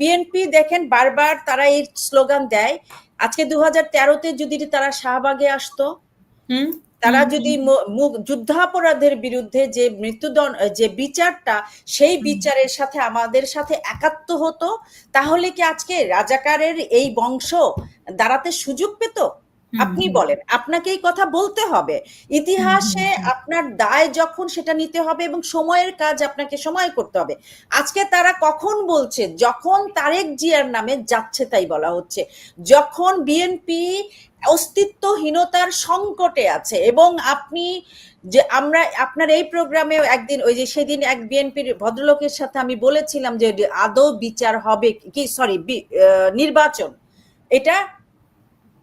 BNP দেখেন বারবার তারা এই স্লোগান দেয়। আজকে দু হাজার তেরোতে যদি তারা শাহবাগে আসতো হুম। তারা যদি যুদ্ধাপরাধের বিরুদ্ধে যে মৃত্যুদণ্ড যে বিচারটা সেই বিচারের সাথে আমাদের সাথে একাত্ম হতো তাহলে কি আজকে রাজাকারের এই বংশ দাঁড়াতে সুযোগ পেত? আপনি বলেন আপনাকে এই কথা বলতে হবে। ইতিহাসে আপনার দায় যখন সেটা নিতে হবে এবং সময়ের কাজ আপনাকে সময় করতে হবে। আজকে তারা কখন বলছে যখন তারেক জিয়ার নামে যাচ্ছে তাই বলা হচ্ছে যখন বিএনপি অস্তিত্বহীনতার সংকটে আছে এবং আপনি যে আমরা আপনার এই প্রোগ্রামে একদিন ওই যে সেদিন এক বিএনপির ভদ্রলোকের সাথে আমি বলেছিলাম যে আদৌ বিচার হবে কি সরি নির্বাচন। এটা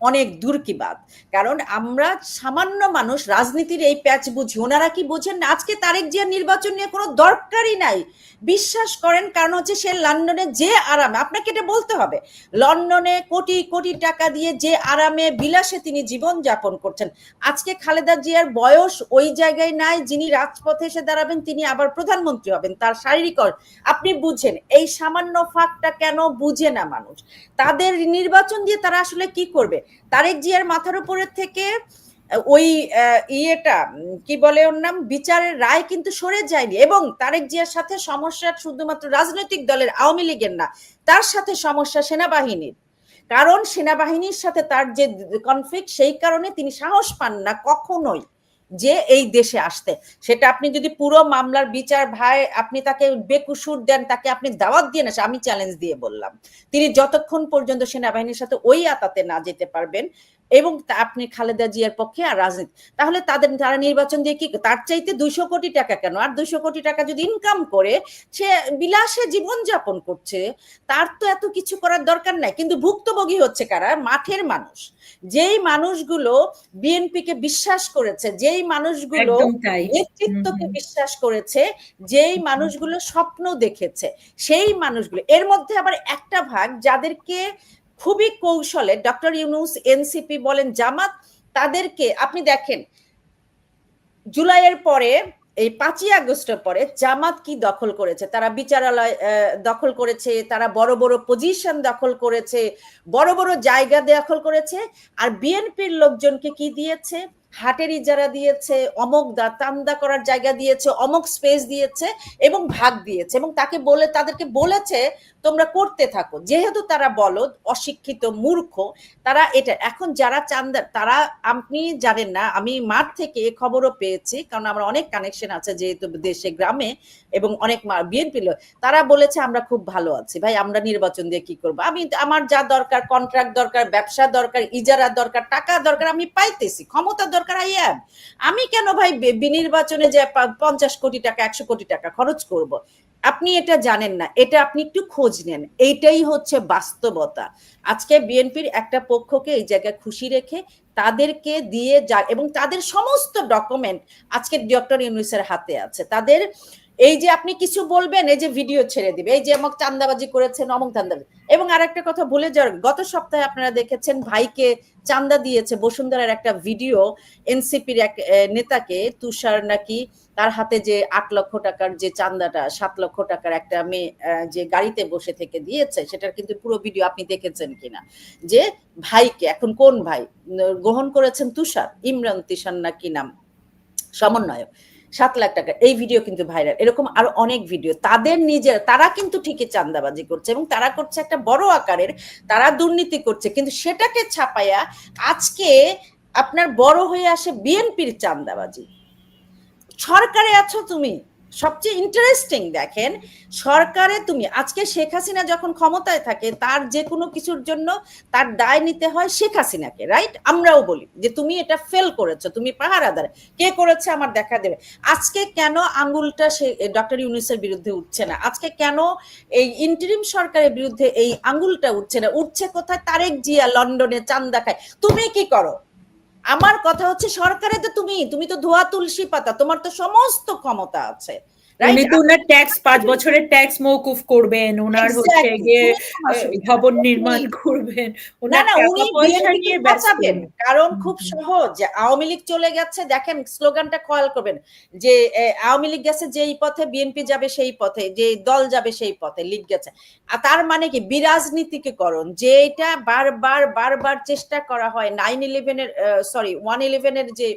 অনেক দূর কি বাদ। কারণ আমরা সামান্য মানুষ, রাজনীতির এই প্যাচ বুঝি, ওনারা কি বোঝেন? আজকে তারেক জিয়া নির্বাচন নিয়ে কোনো দরকারই নাই। বিশ্বাস করেন, কারণ হচ্ছে সে লন্ডনে যে আরামে, আপনাকে এটা বলতে হবে, লন্ডনে কোটি কোটি টাকা দিয়ে যে আরামে, বিলাসে তিনি জীবন যাপন করছেন। আজকে খালেদা জিয়ার বয়স ওই জায়গায় নাই, যিনি রাজপথে এসে দাঁড়াবেন, তিনি আবার প্রধানমন্ত্রী হবেন, তার শারীরিক আপনি বুঝেন, এই সামান্য ফাঁকটা কেন বুঝে না মানুষ? তাদের নির্বাচন দিয়ে তারা আসলে কি করবে? তারেক জিয়ার মাথার উপরের থেকে ওই ইয়েটা কি বলে ওর নাম? বিচারের রায় কিন্তু সরে যায়নি এবং তারেক জিয়ার সাথে সমস্যা শুধুমাত্র রাজনৈতিক দলের আওয়ামী লীগের না, তার সাথে সমস্যা সেনাবাহিনীর। কারণ সেনাবাহিনীর সাথে তার যে কনফ্লিক্ট সেই কারণে তিনি সাহস পান না কখনোই। যে এই দেশে আসতে। সেটা আপনি যদি পুরো মামলার বিচার ভাই, আপনি তাকে বেকুসুর দেন, তাকে আপনি দাওয়াত দিয়ে না আমি চ্যালেঞ্জ দিয়ে বললাম। তিনি যতক্ষণ পর্যন্ত সেনাবাহিনীর সাথে ওই আতাতে না যেতে পারবেন এবং তা- আপনি খালেদা জিয়ার পক্ষে আর রাজনীতি। তাহলে তাদের তারা নির্বাচন দিয়ে কি তার চাইতে দুইশো কোটি টাকা কেন? আর দুইশো কোটি টাকা যদি ইনকাম করে সে বিলাসে জীবন যাপন করছে তার তো এত কিছু করার দরকার নাই। কিন্তু ভুক্তভোগী হচ্ছে কারা? মাঠের মানুষ। যেই মানুষগুলো বিএনপিকে বিশ্বাস করেছে যেই মানুষগুলো নেতৃত্বকে। বিশ্বাস করেছে যেই মানুষগুলো স্বপ্ন দেখেছে সেই মানুষগুলো। এর মধ্যে আবার একটা ভাগ যাদেরকে খুবই কৌশলে ডক্টর ইউনুস এনসিপি বলেন, জামাত তাদেরকে, আপনি দেখেন, জুলাইয়ের পরে, এই পাঁচই আগস্টের পরে জামাত কি দখল করেছে? তারা বিচারালয় দখল করেছে, তারা বড় বড় পজিশন দখল করেছে, বড় বড় জায়গা দখল করেছে, আর বিএনপির লোকজনকে কি দিয়েছে? হাটের ইজারা দিয়েছে, অমক দা, তান্দা করার জায়গা দিয়েছে, অমক স্পেস দিয়েছে এবং ভাগ দিয়েছে এবং তাকে বলে, তাদেরকে বলেছে তোমরা করতে থাকো। যেহেতু তারা বলদ, অশিক্ষিত, মূর্খ, তারা এটা, এখন যারা চান্দার তারা, আপনি জানেন না, আমি মাঠ থেকে খবরও পেয়েছি, কারণ আমার অনেক কানেকশন আছে যেহেতু দেশে, গ্রামে, এবং অনেক বিএনপি তারা বলেছে, আমরা খুব ভালো আছি, ভাই, আমরা নির্বাচন দিয়ে কি করব? আমি আমার যা দরকার কন্ট্রাক্ট দরকার, ব্যবসা দরকার, ইজারা দরকার, টাকা দরকার, আমি পাইতেছি, ক্ষমতা দরকার আই অ্যাম আমি কেন, ভাই বিনির্বাচনে যে পঞ্চাশ কোটি টাকা, একশো কোটি টাকা খরচ করব। আপনি এটা জানেন না, এটা আপনি একটু খোঁজ নেন, এইটাই হচ্ছে বাস্তবতা। আজকে বিএনপির একটা পক্ষকে এই জায়গায় খুশি রেখে তাদেরকে দিয়ে যা, এবং তাদের সমস্ত ডকুমেন্ট আজকে ডক্টর ইউনুসের হাতে আছে। তাদের এই যে আপনি কিছু বলবেন, এই যে ভিডিও ছেড়ে দিবে। এই যে আমাকে চান্দাবাজি করেছেন, অমুক চান্দাবাজি। এবং আরেকটা কথা ভুলে যাওয়ার, গত সপ্তাহে আপনারা দেখেছেন ভাইকে চান্দা দিয়েছে বসুন্ধরার একটা ভিডিও এনসিপির এক নেতাকে, তুষার নাকি তার হাতে যে আট লক্ষ টাকার যে চান্দাটা, সাত লক্ষ টাকার একটা মেয়ে যে গাড়িতে বসে থেকে দিয়েছে, সেটার কিন্তু পুরো ভিডিও আপনি দেখেছেন কিনা? যে ভাইকে, এখন কোন ভাই? গ্রহণ করেছেন তুষার, ইমরান তিশান না কি নাম? সমন্বয়ক। সাত লাখ টাকা, এই ভিডিও কিন্তু ভাইরাল এরকম আরও অনেক ভিডিও তাদের নিজের, তারা কিন্তু ঠিকই চান্দাবাজি করছে এবং তারা করছে একটা বড় আকারের, তারা দুর্নীতি করছে, কিন্তু সেটাকে ছাপাইয়া আজকে আপনার বড় হয়ে আসে বিএনপির চান্দাবাজি সরকারে আছো তুমি? সবচেয়ে ইন্টারেস্টিং দেখেন, সরকারে তুমি, আজকে শেখ হাসিনা যখন ক্ষমতায় থাকে, তার যে কোনো কিছুর জন্য তার দায় নিতে হয় শেখ হাসিনাকে রাইট আমরাও বলি যে তুমি এটা ফেল করেছ, তুমি পাহারাদার। কে করেছে আমার দেখা দেবে। আজকে কেন আঙ্গুলটা সে ডক্টর ইউনিসের বিরুদ্ধে উঠছে না? আজকে কেন এই ইন্টারিম সরকারের বিরুদ্ধে এই আঙ্গুলটা উঠছে না? উঠছে কোথায়? তারেক জিয়া লন্ডনে চান্দা খায় তুমি কি করো? আমার কথা হচ্ছে সরকারে তো তুমি তুমি তো ধোয়া তুলসী পাতা, তোমার তো সমস্ত ক্ষমতা আছে। উনি তো ওনার ট্যাক্স পাঁচ বছরের ট্যাক্স মৌকুফ করবেন ওনার হচ্ছে গিয়ে ভবন নির্মাণ করবেন। না না উনি বিএনপিকে বাঁচাবেন কারণ খুব সহজ যে আওয়ামী লীগ চলে গেছে দেখেন স্লোগানটা খেয়াল করবেন যে আওয়ামী লীগ গেছে যেই পথে বিএনপি যাবে সেই পথে যে দল যাবে সেই পথে লীগ গেছে। আর তার মানে কি? বিরাজনীতিকরণ যে এটা বারবার বারবার চেষ্টা করা হয় নাইন ইলেভেনের সরি ওয়ান ইলেভেনের যে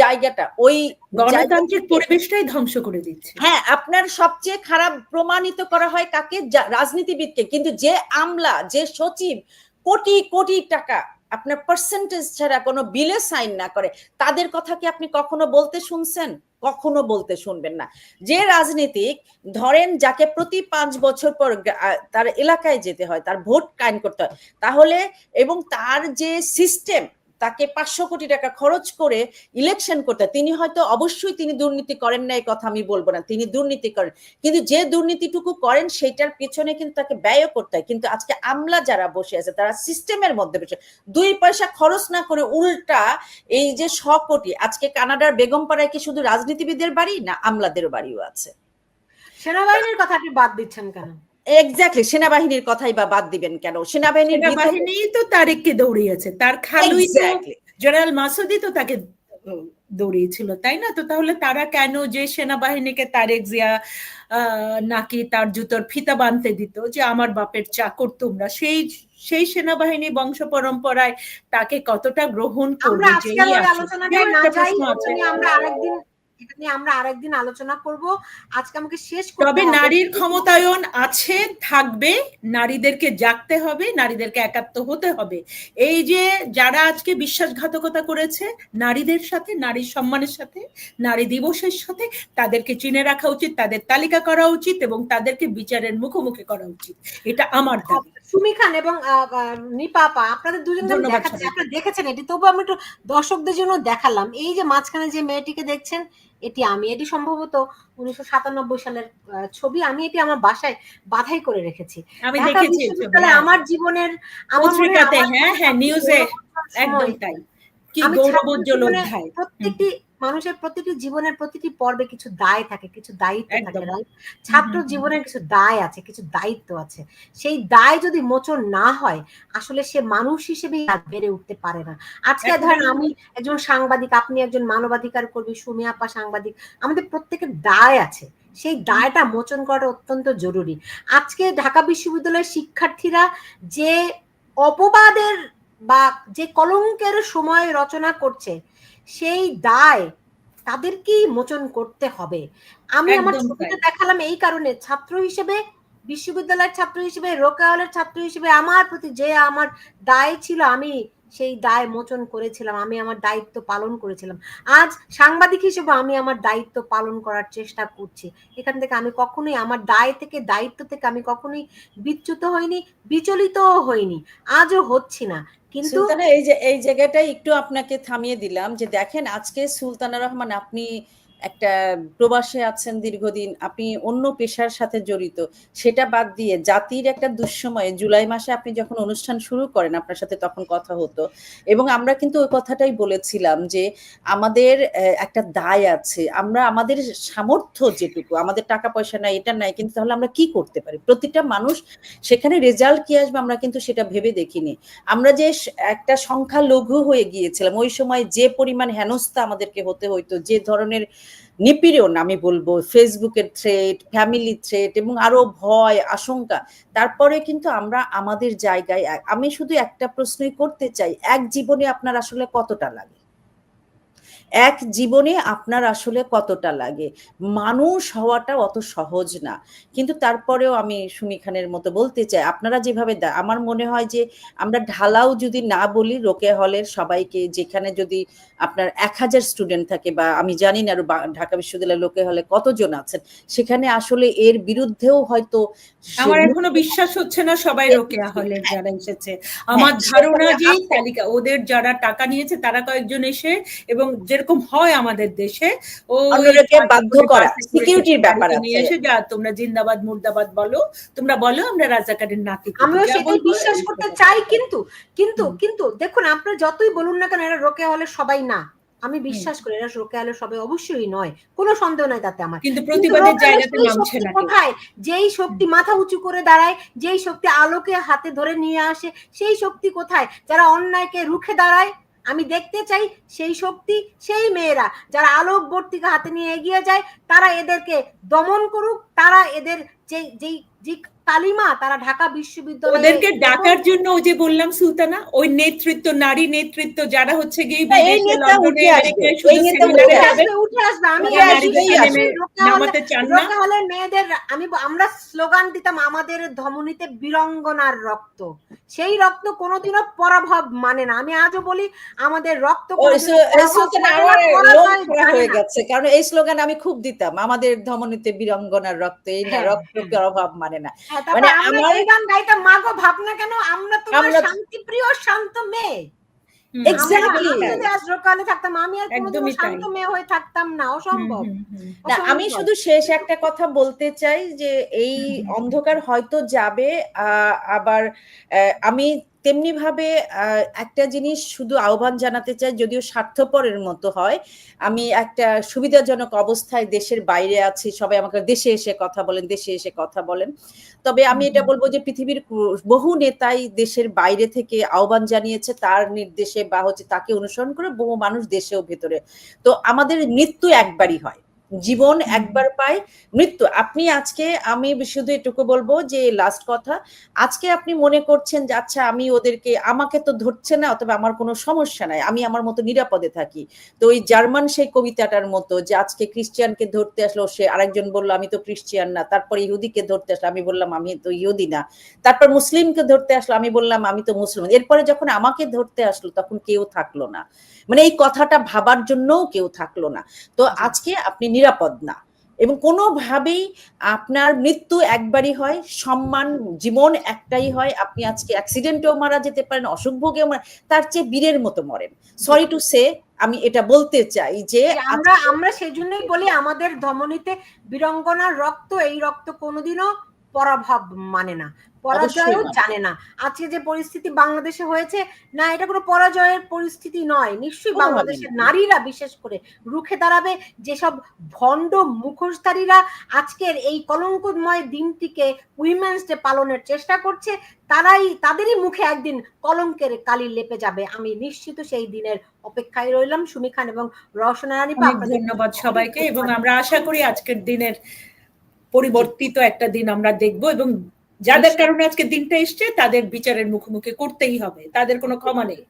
জায়গাটা ওই গণতান্ত্রিক পরিবেশটাই ধ্বংস করে দিচ্ছে। হ্যাঁ আপনার সবচেয়ে খারাপ প্রমাণিত করা হয় কাকে? রাজনীতিবিদকে। কিন্তু যে আমলা যে সচিব কোটি কোটি টাকা আপনার পার্সেন্টেজ ছাড়া কোনো বিলে সাইন না করে তাদের কথা কি আপনি কখনো বলতে শুনছেন? কখনো বলতে শুনবেন না। যে রাজনীতিক ধরেন যাকে প্রতি পাঁচ বছর পর তার এলাকায় যেতে হয় তার ভোট কায়েম করতে হয় তাহলে এবং তার যে সিস্টেম তাকে পাঁচশো কোটি টাকা খরচ করে ইলেকশন করতে। তিনি হয়তো অবশ্যই তিনি দুর্নীতি করেন না, এই কথা আমি বলব না। তিনি দুর্নীতি করেন। কিন্তু যে দুর্নীতিটুকু করেন সেটার পেছনে কিন্তু তাকে ব্যয় করতে হয়। কিন্তু আজকে আমলা যারা বসে আছে, তারা সিস্টেমের মধ্যে বসে দুই পয়সা খরচ না করে উল্টা এই যে শ কোটি, আজকে কানাডার বেগমপাড়ায় কি শুধু রাজনীতিবিদের বাড়ি না আমলাদের বাড়িও আছে? সেনাবাহিনীর কথা আপনি বাদ দিচ্ছেন কেন? এক্স্যাক্টলি সেনাবাহিনীর কথাই বা বাদ দিবেন কেন? সেনাবাহিনীর সেনাবাহিনী তো তারেককে দৌড়িয়েছে। তার খালুই তো জেনারেল মাসুদি তো তাকে দৌড়িয়েছিল তাই না? তো তাহলে তারা কেন যে সেনাবাহিনীকে তারেক জিয়া আহ, নাকি তার জুতোর ফিতা বাঁধতে দিত যে আমার বাপের চাকর তোমরা সেই সেই সেনাবাহিনী বংশ পরম্পরায় তাকে কতটা গ্রহণ আমরা করবে না যাই। নিয়ে আমরা আরেকদিন এটা নিয়ে আমরা আরেকদিন আলোচনা করব। আজকে আমাকে শেষ তবে নারীর ক্ষমতায়ন আছে থাকবে। নারীদেরকে জাগতে হবে নারীদেরকে একাত্ম হতে হবে। এই যে যারা আজকে বিশ্বাসঘাতকতা করেছে নারীদের সাথে নারীর সম্মানের সাথে নারী দিবসের সাথে তাদেরকে চিনে রাখা উচিত তাদের তালিকা করা উচিত এবং তাদেরকে বিচারের মুখোমুখি করা উচিত। এটা আমার দাবি। সুমি খান এবং আহ, আপনাদের দুজন ধন্যবাদ দেখাচ্ছি আপনারা দেখেছেন এটি তবু আমি একটু দর্শকদের জন্য দেখালাম। এই যে মাঝখানে যে মেয়েটিকে দেখছেন এটি আমি এটি সম্ভবত উনিশশো সাতানব্বই সালের ছবি আমি এটি আমার বাসায় বাধাই করে রেখেছি। আমি দেখেছি হ্যাঁ। আমার জীবনের আমার হয় হ্যাঁ নিউজে একদম তাই। কি আমি গৌরবোজ্জ্বল অধ্যায়। প্রত্যেকটি মানুষের প্রতিটি জীবনের প্রতিটি পর্বে কিছু দায় থাকে কিছু দায়িত্ব থাকে ছাত্র জীবনের কিছু দায় আছে কিছু দায়িত্ব আছে। সেই দায় যদি মোচন না হয় আসলে সে মানুষ হিসেবে বেড়ে উঠতে পারে না। আজকে। ধরেন আমি একজন সাংবাদিক আপনি একজন মানবাধিকার কর্মী সুমি আপা সাংবাদিক আমাদের প্রত্যেকের দায় আছে। সেই দায়টা মোচন করাটা অত্যন্ত জরুরি। আজকে ঢাকা বিশ্ববিদ্যালয়ের শিক্ষার্থীরা যে অপবাদের বা যে কলঙ্কের সময় রচনা করছে সেই দায় তাদেরকেই মোচন করতে হবে। আমি আমার ছবিটা দেখালাম এই কারণে ছাত্র হিসেবে বিশ্ববিদ্যালয়ের ছাত্র হিসেবে রোকাওয়ালের ছাত্র হিসেবে আমার প্রতি যে আমার দায় ছিল আমি সেই দায় মোচন করেছিলাম, আমি আমার দায়িত্ব পালন করেছিলাম। আজ সাংবাদিক হিসেবে আমি আমার দায়িত্ব পালন করার চেষ্টা করছি। এখান থেকে আমি কখনোই আমার দায় থেকে, দায়িত্ব থেকে আমি কখনোই বিচ্যুত হইনি, বিচলিতও হইনি। আজও হচ্ছি না। কিন্তু এই যে, এই জায়গাটাই একটু আপনাকে থামিয়ে দিলাম যে, দেখেন আজকে সুলতানা রহমান আপনি একটা প্রবাসে আছেন দীর্ঘদিন, আপনি অন্য পেশার সাথে জড়িত, সেটা বাদ দিয়ে জাতির একটা দুঃসময়ে জুলাই মাসে আপনি যখন অনুষ্ঠান শুরু করেন, আপনার সাথে তখন কথা হতো। এবং আমরা কিন্তু ওই কথাটাই বলেছিলাম যে আমাদের একটা দায় আছে। আমরা আমাদের সামর্থ্য যেটুকু, আমাদের টাকা পয়সা নাই, এটা নাই, কিন্তু তাহলে আমরা কি করতে পারি? প্রতিটা মানুষ, সেখানে রেজাল্ট কি আসবে আমরা কিন্তু সেটা ভেবে দেখিনি। আমরা যে একটা সংখ্যা লঘু হয়ে গিয়েছিলাম, ওই সময় যে পরিমাণ হেনস্থা আমাদেরকে হতে হইতো, যে ধরনের নিপীড়ন আমি বলব ফেসবুকের থ্রেট ফ্যামিলি থ্রেট এবং আরও ভয়, আশঙ্কা। তারপরে কিন্তু আমরা আমাদের জায়গায়, আমি শুধু একটা প্রশ্নই করতে চাই, এক জীবনে আপনার আসলে কতটা লাগে? এক জীবনে আপনার আসলে কতটা লাগে? মানুষ হওয়াটা অত সহজ না। কিন্তু তারপরেও আমি সুমি খানের মতো বলতে চাই আপনারা যেভাবে আমার মনে হয় যে আমরা ঢালাও যদি না বলি রোকে হলের সবাইকে যেখানে যদি আপনার এক হাজার স্টুডেন্ট থাকে বা আমি জানি না ঢাকা বিশ্ববিদ্যালয়ের লোকে হলে কতজন আছেন সেখানে আসলে এর বিরুদ্ধেও হয়তো আমার এখনও বিশ্বাস হচ্ছে না সবাই রোকেয়া হলের যারা এসেছে। আমার হ্যাঁ, ধারণা যে তালিকা ওদের যারা টাকা নিয়েছে তারা কয়েকজন এসে এবং যেরকম হয় আমাদের দেশে। ও বাধ্য করা, security র ব্যাপার নিয়ে। এসে যা তোমরা জিন্দাবাদ মুর্দাবাদ বলো। তোমরা বলো আমরা রাজাকারের নাতি যা সেটাই বিশ্বাস করতে চাই। কিন্তু কিন্তু কিন্তু দেখুন আপনারা যতই বলুন না কেন এরা রোকে হলে সবাই না। আমি বিশ্বাস করি এরা রোকেয়া আলো সবাই অবশ্যই নয়। কোনো সন্দেহ নাই তাতে আমার। কিন্তু কিন্তু প্রতিবাদের জায়গাতে নামছে না কোথায়? যেই শক্তি মাথা উঁচু করে দাঁড়ায় যেই শক্তি আলোকে হাতে ধরে নিয়ে আসে সেই শক্তি কোথায়? যারা অন্যায়কে রুখে দাঁড়ায় আমি দেখতে চাই সেই শক্তি, সেই মেয়েরা যারা আলোক বর্তিকা হাতে নিয়ে এগিয়ে যায়, তারা এদেরকে দমন করুক তারা এদের যে যেই যে কালিমা তারা ঢাকা বিশ্ববিদ্যালয় ওদেরকে ডাকার জন্য ওই যে বললাম সুলতানা ওই নেতৃত্ব নারী নেতৃত্ব যারা হচ্ছে গিয়ে এই বিদেশে, নেতা লন্ডনে, উঠে আসবে, এই নেতা উঠে আসবে আমি হলে- নামাতে চান না। হলের মেয়েদের আমি আমরা স্লোগান দিতাম আমাদের ধমনীতে বীরঙ্গনার রক্ত। সেই রক্ত কোনোদিনও পরাভব মানে না। আমি আজও বলি আমাদের রক্ত মানে হয়ে গেছে। কারণ এই স্লোগান আমি খুব দিতাম আমাদের ধমনীতে বীরঙ্গনার রক্ত। এই না হ্যাঁ, রক্ত হ্যাঁ। অভাব মানে না। হ্যাঁ, মানে আমরা আমার- এই গান মাগো ভাবনা কেন? আমরা শান্তিপ্রিয় শান্ত মেয়ে। আমি শুধু শেষ একটা কথা বলতে চাই যে এই অন্ধকার হয়তো যাবে আহ, আবার আহ, আমি তেমনি ভাবে একটা জিনিস শুধু আহ্বান জানাতে চাই, যদিও স্বার্থপরের মতো হয়। আমি একটা সুবিধাজনক অবস্থায় দেশের বাইরে আছি, সবাই আমাকে দেশে এসে কথা বলেন, দেশে এসে কথা বলেন। তবে আমি এটা বলব যে পৃথিবীর বহু নেতাই দেশের বাইরে থেকে আহ্বান জানিয়েছে, তার নির্দেশে বা হচ্ছে তাকে অনুসরণ করে বহু মানুষ দেশেও ভেতরে। তো আমাদের মৃত্যু একবারই হয়। জীবন একবার পায়, মৃত্যু। আপনি আজকে আমি শুধু এটুকু বলব যে লাস্ট কথা, আজকে আপনি মনে করছেন যে আচ্ছা আমি ওদেরকে, আমাকে তো ধরছে না, অথবা আমার কোনো সমস্যা নাই, আমি আমার মতো নিরাপদে থাকি। তো ওই জার্মান সেই কবিতাটার মতো যে আজকে খ্রিস্টিয়ানকে ধরতে আসলো, সে আরেকজন বলল, আমি তো খ্রিস্টিয়ান না। তারপর ইহুদিকে ধরতে আসলো, আমি বললাম, আমি তো ইহুদি না। তারপর মুসলিমকে ধরতে আসলো, আমি বললাম, আমি তো মুসলিম এরপরে যখন আমাকে ধরতে আসলো, তখন কেউ থাকল না। মানে এই কথাটা ভাবার জন্যও কেউ থাকল না। তো আজকে আপনি নিরাপদ না। এবং কোনোভাবেই আপনার মৃত্যু একবারই হয় সম্মান জীবন একটাই হয় আপনি আজকে অ্যাক্সিডেন্টেও মারা যেতে পারেন অসুখ ভোগেও মারা তার চেয়ে বীরের মতো মরেন। সরি টু সে আমি এটা বলতে চাই যে যে আমরা আমরা সেই জন্যই বলি আমাদের ধমনীতে বীরঙ্গনার রক্ত এই রক্ত কোনোদিনও পরাভব মানে না পরাজয়ও জানে না। আজকে যে পরিস্থিতি বাংলাদেশে হয়েছে না এটা কোনো পরাজয়ের পরিস্থিতি নয়। নিশ্চয়ই বাংলাদেশের নারীরা বিশেষ করে রুখে দাঁড়াবে যেসব ভণ্ড মুখোশধারীরা আজকের এই কলঙ্কময় দিনটিকে উইমেন্স ডে পালনের চেষ্টা করছে তারাই তাদেরই মুখে একদিন কলঙ্কের কালি লেপে যাবে। আমি নিশ্চিত সেই দিনের অপেক্ষায় রইলাম। সুমি খান এবং রওশনা রানী ধন্যবাদ সবাইকে এবং আমরা আশা করি আজকের দিনের পরিবর্তিত একটা দিন আমরা দেখব এবং যাদের কারণে আজকে দিনটা এসছে তাদের বিচারের মুখোমুখি করতেই হবে। তাদের কোনো ক্ষমা নেই।